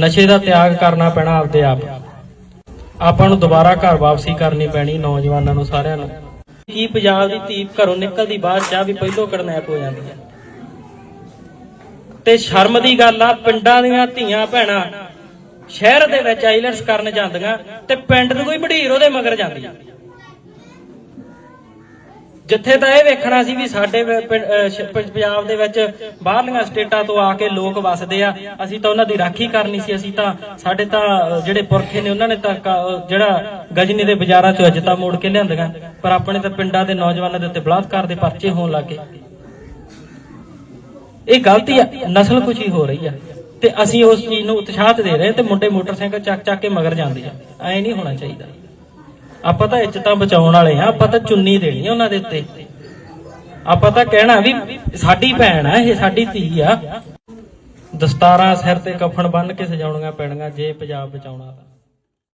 ਨਸ਼ੇ ਦਾ ਤਿਆਗ ਕਰਨਾ ਪੈਣਾ ਆਪਦੇ ਆਪ। ਆਪਾਂ ਨੂੰ ਦੁਬਾਰਾ ਘਰ ਵਾਪਸੀ ਕਰਨੀ ਪੈਣੀ ਨੌਜਵਾਨਾਂ ਨੂੰ ਸਾਰਿਆਂ ਨੂੰ। ਕੀ ਪੰਜਾਬ ਦੀ ਧੀ ਘਰੋਂ ਨਿਕਲਦੀ ਬਾਅਦ ਚਾਹ ਵੀ ਪਹਿਲੋਂ ਕਡਨੈਪ ਹੋ ਜਾਂਦੀ ਹੈ? ਤੇ ਸ਼ਰਮ ਦੀ ਗੱਲ ਆ, ਪਿੰਡਾਂ ਦੀਆਂ ਧੀਆਂ ਭੈਣਾਂ ਸ਼ਹਿਰ ਦੇ ਵਿੱਚ ਆਈਲੈਂਡਸ ਕਰਨ ਜਾਂਦੀਆਂ ਤੇ ਪਿੰਡ ਨੂੰ ਕੋਈ ਬਢੀਰ ਉਹਦੇ ਮਗਰ ਜਾਂਦੀ ਆ। ਜਿੱਥੇ ਤਾਂ ਇਹ ਵੇਖਣਾ ਸੀ ਵੀ ਸਾਡੇ ਪੰਜਾਬ ਦੇ ਵਿੱਚ ਬਾਹਰਲੀਆਂ ਸਟੇਟਾਂ ਤੋਂ ਆ ਕੇ ਲੋਕ ਵਸਦੇ ਆ। ਅਸੀਂ ਤਾਂ ਉਹਨਾਂ ਦੀ ਰਾਖੀ ਕਰਨੀ ਸੀ। ਅਸੀਂ ਤਾਂ ਸਾਡੇ ਤਾਂ ਜਿਹੜੇ ਪੁਰਖੇ ਨੇ, ਉਹਨਾਂ ਨੇ ਤਾਂ ਜਿਹੜਾ ਗਜਨੀ ਦੇ ਬਾਜ਼ਾਰਾਂ ਚੋਂ ਇੱਜ਼ਤਾਂ ਮੋੜ ਕੇ ਲਿਆਂਦੀਆਂ। ਪਰ ਆਪਣੇ ਤਾਂ ਪਿੰਡਾਂ ਦੇ ਨੌਜਵਾਨਾਂ ਦੇ ਉੱਤੇ ਬਲਾਤਕਾਰ ਦੇ ਪਰਚੇ ਹੋਣ ਲੱਗੇ ਇਹ ਗਲਤੀ ਆ। ਨਸਲ ਕੁਸ਼ੀ ਹੋ ਰਹੀ ਆ। ਤੇ ਅਸੀਂ ਉਸ ਚੀਜ਼ ਨੂੰ ਉਤਸ਼ਾਹਤ ਦੇ ਰਹੇ ਤੇ ਮੁੰਡੇ ਮੋਟਰਸਾਈਕਲ ਚੱਕ ਚੱਕ ਕੇ ਮਗਰ ਜਾਂਦੇ ਆ। ਐ ਨਹੀਂ ਹੋਣਾ ਚਾਹੀਦਾ। ਆਪਾਂ ਤਾਂ ਇੱਜ਼ਤਾਂ ਬਚਾਉਣ ਵਾਲੇ ਆ ਆਪਾਂ ਤਾਂ ਚੁੰਨੀ ਦੇਣੀ ਆ ਉਹਨਾਂ ਦੇ ਉੱਤੇ। ਆਪਾਂ ਤਾਂ ਕਹਿਣਾ ਵੀ ਸਾਡੀ ਭੈਣ ਆ, ਇਹ ਸਾਡੀ ਧੀ ਆ। ਦਸਤਾਰਾਂ ਸਿਰ ਤੇ ਕਫਨ ਬੰਨ ਕੇ ਸਜਾਉਣੀਆਂ ਪੈਣੀਆਂ, ਜੇ ਪੰਜਾਬ ਬਚਾਉਣਾ ਤਾਂ।